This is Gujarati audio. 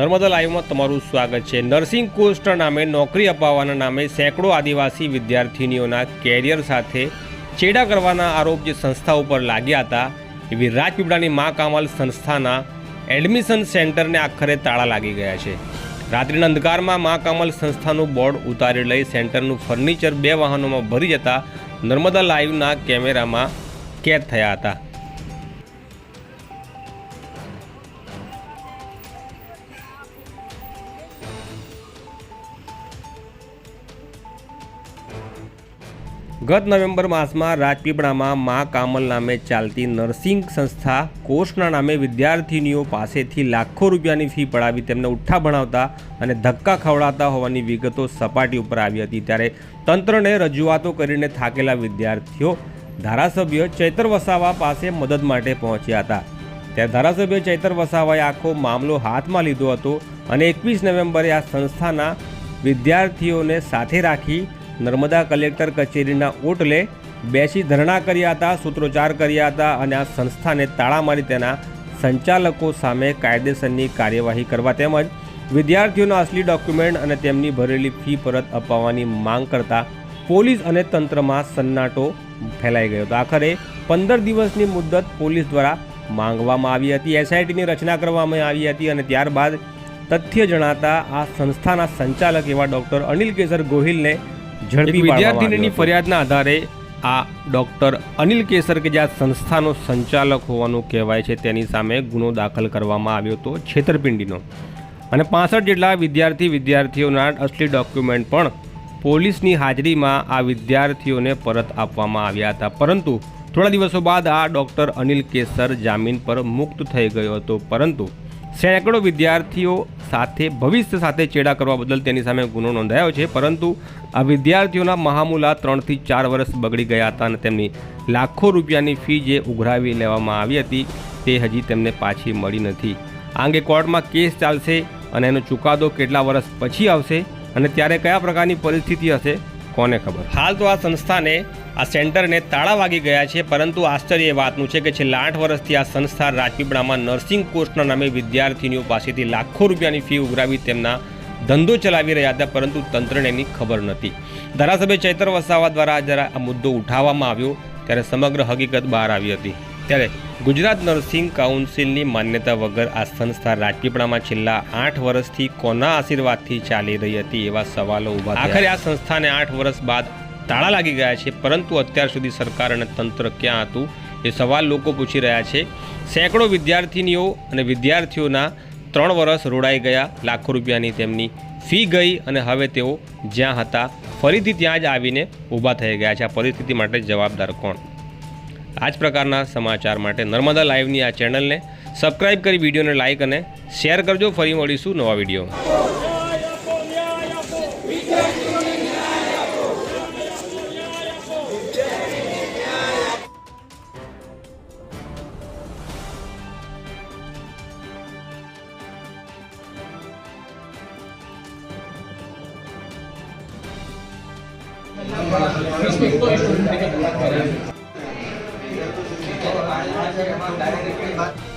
નર્મદા લાઈવમાં તમારું સ્વાગત છે. નર્સિંગ કોર્સના નામે નોકરી અપાવવાના નામે સેંકડો આદિવાસી વિદ્યાર્થિનીઓના કેરિયર સાથે ચેડા કરવાના આરોપ જે સંસ્થા ઉપર લાગ્યા હતા. એવી રાજપીપળાની મા કામલ સંસ્થાના એડમિશન સેન્ટરને આખરે તાળા લાગી ગયા છે. રાત્રિના અંધકારમાં મા કામલ સંસ્થાનું બોર્ડ ઉતારી લઈ સેન્ટરનું ફર્નિચર બે વાહનોમાં ભરી જતા નર્મદા લાઈવના કેમેરામાં કેદ થયા હતા. ગત નવેમ્બર માસમાં રાજપીપળામાં મા કામલ નામે ચાલતી નર્સિંગ સંસ્થા કોર્સના નામે વિદ્યાર્થીનીઓ પાસેથી લાખો રૂપિયાની ફી પડાવી તેમને ઉઠ્ઠા ભણાવતા અને ધક્કા ખવડાવતા હોવાની વિગતો સપાટી ઉપર આવી હતી. ત્યારે તંત્રને રજૂઆતો કરીને થાકેલા વિદ્યાર્થીઓ ધારાસભ્ય ચૈતર વસાવા પાસે મદદ માટે પહોંચ્યા હતા. ત્યારે ધારાસભ્ય ચૈતર વસાવાએ આખો મામલો હાથમાં લીધો હતો અને એકવીસ નવેમ્બરે આ સંસ્થાના વિદ્યાર્થીઓને સાથે રાખી નર્મદા કલેક્ટર કચેરીના ઓટલે બેસી ધરણા કર્યા હતા, સૂત્રોચ્ચાર કર્યા હતા અને આ સંસ્થાને તાળા મારી તેના સંચાલકો સામે કાયદેસરની કાર્યવાહી કરવા તેમજ વિદ્યાર્થીઓના અસલી ડોક્યુમેન્ટ અને તેમની ભરેલી ફી પરત અપાવવાની માંગ કરતા પોલીસ અને તંત્રમાં સન્નાટો ફેલાઈ ગયો હતો. આખરે પંદર દિવસની મુદત પોલીસ દ્વારા માંગવામાં આવી હતી. એસઆઈટીની રચના કરવામાં આવી હતી અને ત્યારબાદ તથ્ય જણાતા આ સંસ્થાના સંચાલક એવા ડૉક્ટર અનિલ કેસર ગોહિલને ઝડપી વિદ્યાર્થીની ફરિયાદના આધારે આ ડૉક્ટર અનિલ કેસર કે જે આ સંસ્થાનો સંચાલક હોવાનું કહેવાય છે તેની સામે ગુનો દાખલ કરવામાં આવ્યો હતો છેતરપિંડીનો. અને પાસઠ જેટલા વિદ્યાર્થી વિદ્યાર્થીઓના અસલી ડોક્યુમેન્ટ પણ પોલીસની હાજરીમાં આ વિદ્યાર્થીઓને પરત આપવામાં આવ્યા હતા. પરંતુ થોડા દિવસો બાદ આ ડૉક્ટર અનિલ કેસર જામીન પર મુક્ત થઈ ગયો હતો. પરંતુ સેંકડો વિદ્યાર્થીઓ સાથે ભવિષ્ય સાથે ચેડા કરવા બદલ તેની સામે ગુનો નોંધાયો છે. પરંતુ આ વિદ્યાર્થીઓના મહામુલા ત્રણથી ચાર વર્ષ બગડી ગયા હતા અને તેમની લાખો રૂપિયાની ફી જે ઉઘરાવી લેવામાં આવી હતી તે હજી તેમને પાછી મળી નથી. આ અંગે કોર્ટમાં કેસ ચાલશે અને એનો ચુકાદો કેટલા વર્ષ પછી આવશે અને ત્યારે કયા પ્રકારની પરિસ્થિતિ હશે કોને ખબર? હાલ તો આ સંસ્થાને, આ સેન્ટરને તાળા વાગી ગયા છે, પરંતુ આશ્ચર્ય એ વાતનું છે કે છેલ્લા આઠ વર્ષથી આ સંસ્થા રાજપીપળામાં નર્સિંગ કોર્સના નામે વિદ્યાર્થીનીઓ પાસેથી લાખો રૂપિયાની ફી ઉઘરાવી તેમના ધંધો ચલાવી રહ્યા હતા, પરંતુ તંત્રને એની ખબર નથી ધારાસભ્ય ચૈતર વસાવા દ્વારા જ્યારે આ મુદ્દો ઉઠાવવામાં આવ્યો, ત્યારે સમગ્ર હકીકત બહાર આવી હતી. ત્યારે ગુજરાત નર્સિંગ કાઉન્સિલની માન્યતા વગર આ સંસ્થા રાજપીપળામાં છેલ્લા આઠ વર્ષથી કોના આશીર્વાદથી ચાલી રહી હતી એવા સવાલો ઊભા આખરે આ સંસ્થાને આઠ વર્ષ બાદ તાળા લાગી ગયા છે, પરંતુ અત્યાર સુધી સરકાર અને તંત્ર ક્યાં હતું એ સવાલ લોકો પૂછી રહ્યા છે. સેંકડો વિદ્યાર્થીનીઓ અને વિદ્યાર્થીઓના ત્રણ વર્ષ રોડાઈ ગયા, લાખો રૂપિયાની તેમની ફી ગઈ અને હવે તેઓ જ્યાં હતા ફરીથી ત્યાં જ આવીને ઊભા થઈ ગયા છે. આ પરિસ્થિતિ માટે જવાબદાર કોણ? આ જ પ્રકારના સમાચાર માટે નર્મદા લાઈવની આ ચેનલને સબસ્ક્રાઈબ કરી વિડીયોને લાઇક અને શેર કરજો. ફરી મળીશું નવા વીડિયો. ડાયરેક્ટ